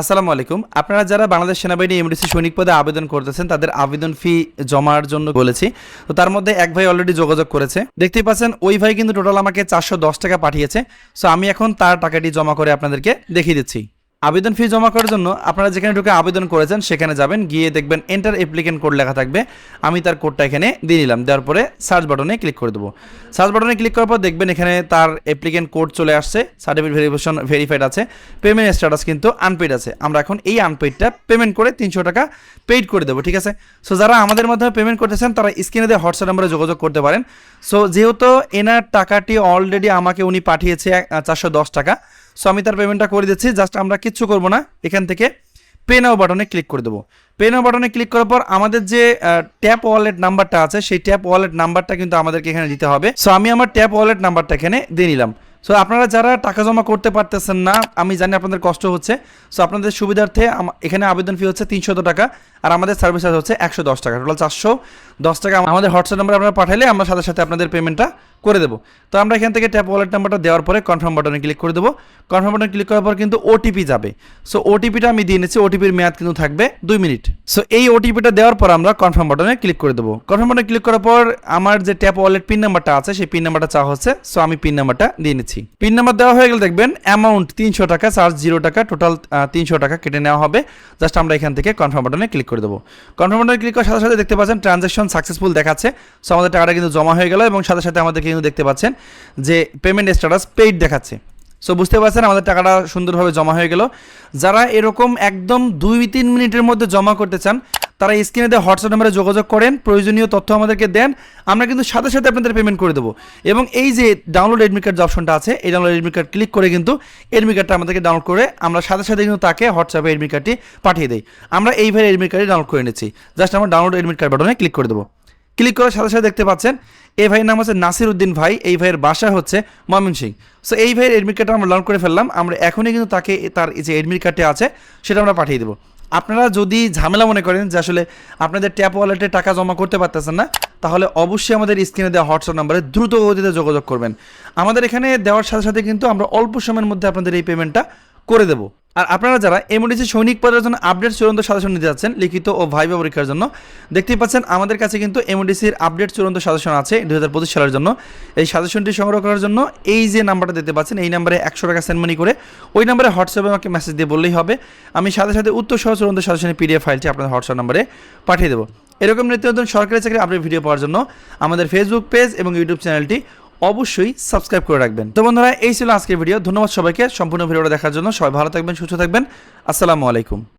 আসসালামু আলাইকুম। আপনারা যারা বাংলাদেশ সেনাবাহিনী এমডিসি সৈনিক পদে আবেদন করতেছেন, তাদের আবেদন ফি জমার জন্য বলেছি। তো তার মধ্যে এক ভাই অলরেডি যোগাযোগ করেছে। দেখতেই পাচ্ছেন, ওই ভাই কিন্তু টোটাল আমাকে চারশো দশ টাকা পাঠিয়েছে। সো আমি এখন তার টাকাটি জমা করে আপনাদেরকে দেখিয়ে দিচ্ছি। আবেদন ফি জমা করার জন্য আপনারা যেখানে ঢুকে আবেদন করেছেন, সেখানে যাবেন, গিয়ে দেখবেন এন্টার অ্যাপ্লিকেন্ট কোড লেখা থাকবে। আমি তার কোডটা এখানে দিয়ে নিলাম। দেওয়ার পরে সার্চ বাটনে ক্লিক করে দেবো। সার্চ বাটনে ক্লিক করার পর দেখবেন এখানে তার অ্যাপ্লিকেন্ট কোড চলে আসছে। সার্টিফিকেট ভেরিফিকেশন ভেরিফাইড আছে। পেমেন্ট স্ট্যাটাস কিন্তু আনপেড আছে। আমরা এখন এই আনপেডটা পেমেন্ট করে তিনশো টাকা পেইড করে দেবো, ঠিক আছে? সো যারা আমাদের মাধ্যমে পেমেন্ট করতেছেন, তারা স্ক্রিনে দিয়ে হোয়াটসঅ্যাপ নাম্বারে যোগাযোগ করতে পারেন। সো যেহেতু এনার টাকাটি অলরেডি আমাকে উনি পাঠিয়েছে চারশো দশ টাকা সো আমি তার পেমেন্টটা করে দিচ্ছি। জাস্ট আমরা কিচ্ছু করব না। এখান থেকে পে নাও বাটনে ক্লিক করে দেবো। পে নাও বাটনে ক্লিক করার পর আমাদের যে ট্যাপ ওয়ালেট নাম্বারটা আছে, সেই ট্যাপ ওয়ালেট নাম্বারটা কিন্তু আমাদেরকে এখানে দিতে হবে। সো আমি আমার ট্যাপ ওয়ালেট নাম্বারটা এখানে দিয়ে নিলাম। সো আপনারা যারা টাকা জমা করতে পারতেছেন না, আমি জানি আপনাদের কষ্ট হচ্ছে। সো আপনাদের সুবিধার্থে এখানে আবেদন ফি হচ্ছে তিনশত টাকা আর আমাদের সার্ভিস চার্জ হচ্ছে একশো দশ টাকা। টোটাল চারশো দশ টাকা আমাদের হোয়াটসঅ্যাপ নাম্বার আপনারা পাঠালে আমরা সাথে সাথে আপনাদের পেমেন্টটা করে দেবো। তো আমরা এখান থেকে ট্যাপ ওয়ালেট নাম্বারটা দেওয়ার পরে কনফার্ম বাটনে ক্লিক করে দেবো। কনফার্ম বাটনে ক্লিক করার পর কিন্তু ওটিপি যাবে। সো ওটিপিটা আমি দিয়ে নিচ্ছি ওটিপির মেয়াদ কিন্তু থাকবে দুই মিনিট। সো এই ওটিপিটা দেওয়ার পর আমরা কনফার্ম বাটনে ক্লিক করে দেবো। কনফার্ম বাটনে ক্লিক করার পর আমার যে ট্যাপ ওয়ালেট পিন নাম্বারটা আছে, সেই পিন নাম্বারটা চাওয়া হচ্ছে। সো আমি পিন নাম্বারটা দিয়ে নিচ্ছি। পিন নাম্বার দেওয়া হয়ে গেলে দেখবেন অ্যামাউন্ট তিনশো টাকা চার্জ জিরো টাকা টোটাল তিনশো টাকা কেটে নেওয়া হবে। জাস্ট আমরা এখান থেকে কনফার্ম বাটনে ক্লিক করে দেবো। কনফার্ম বাটনে ক্লিক করার সাথে সাথে দেখতে পাচ্ছেন ট্রানজ্যাকশন সাকসেসফুল দেখাচ্ছে। সো আমাদের টাকাটা কিন্তু জমা হয়ে গেল এবং সাথে সাথে আমাদের কিন্তু দেখতে পাচ্ছেন যে পেমেন্ট স্ট্যাটাস পেইড দেখাচ্ছে। সো বুঝতে পারছেন আমাদের টাকাটা সুন্দরভাবে জমা হয়ে গেল। যারা এরকম একদম দুই তিন মিনিটের মধ্যে জমা করতে চান, তারা স্ক্রিনে দিয়ে হোয়াটসঅ্যাপ নাম্বারে যোগাযোগ করেন, প্রয়োজনীয় তথ্য আমাদেরকে দেন, আমরা কিন্তু সাথে সাথে আপনাদের পেমেন্ট করে দেবো। এবং এই যে ডাউনলোড এডমিট কার্ড যে অপশনটা আছে, এই ডাউনলোড এডমিট কার্ড ক্লিক করে কিন্তু এডমিট কার্ডটা আমাদেরকে ডাউনলোড করে আমরা সাথে সাথে কিন্তু তাকে হোয়াটসঅ্যাপে এডমিট কার্ডটি পাঠিয়ে দিই। আমরা এইভাবে এডমিট কার্ডটি ডাউনলোড করে নিচ্ছি। জাস্ট আমরা ডাউনলোড এডমিট কার্ড বাটনে ক্লিক করে দেবো। ক্লিক করার সাথে সাথে দেখতে পাচ্ছেন এই ভাইয়ের নাম হচ্ছে নাসির উদ্দিন ভাই, এই ভাইয়ের বাসা হচ্ছে ময়মনসিং সো এই ভাইয়ের এডমিট কার্ডটা আমরা ডাউনলোড করে ফেললাম। আমরা এখনই কিন্তু তাকে তার যে এডমিট কার্ডটি আছে, সেটা আমরা পাঠিয়ে দেবো। আপনারা যদি ঝামেলা মনে করেন যে আসলে আপনাদের ট্যাপ ওয়ালেটে টাকা জমা করতে পারতেছেন না, তাহলে অবশ্যই আমাদের স্ক্রিনে দেওয়া হোয়াটসঅ্যাপ নাম্বারে দ্রুত গতিতে যোগাযোগ করবেন। আমাদের এখানে দেওয়ার সাথে সাথে কিন্তু আমরা অল্প সময়ের মধ্যে আপনাদের এই পেমেন্টটা করে দেবো। আর আপনারা যারা এমডিসি সৈনিক পদের জন্য আপডেট চূড়ান্ত সাজেশন নিতে যাচ্ছেন, লিখিত ও ভাইবা পরীক্ষার জন্য, দেখতেই পাচ্ছেন আমাদের কাছে কিন্তু এমডিসির আপডেট চূড়ান্ত সাজেশন আছে দু হাজার পঁচিশ সালের জন্য। এই সাজেশনটি সংগ্রহ করার জন্য এই যে নাম্বারটা দিতে পাচ্ছেন, এই নাম্বারে একশো টাকা সেন্ড মানি করে ওই নাম্বারে হোয়াটসঅ্যাপে আমাকে মেসেজ দিয়ে বললেই হবে। আমি সাথে সাথে উত্তর সহ চূড়ান্ত সাজেশনের পিডিএফ ফাইলটি আপনাদের হোয়াটসঅ্যাপ নাম্বারে পাঠিয়ে দেবো। এরকম নিত্য নতুন সরকারি চাকরি আপডেট ভিডিও পাওয়ার জন্য আমাদের ফেসবুক পেজ এবং ইউটিউব চ্যানেলটি অবশ্যই সাবস্ক্রাইব করে রাখবেন। তো বন্ধুরা, এই ছিল আজকের ভিডিও। ধন্যবাদ সবাইকে। সম্পূর্ণ ভিডিওটা দেখার জন্য সবাই ভালো থাকবেন, সুস্থ থাকবেন। আসসালামু আলাইকুম।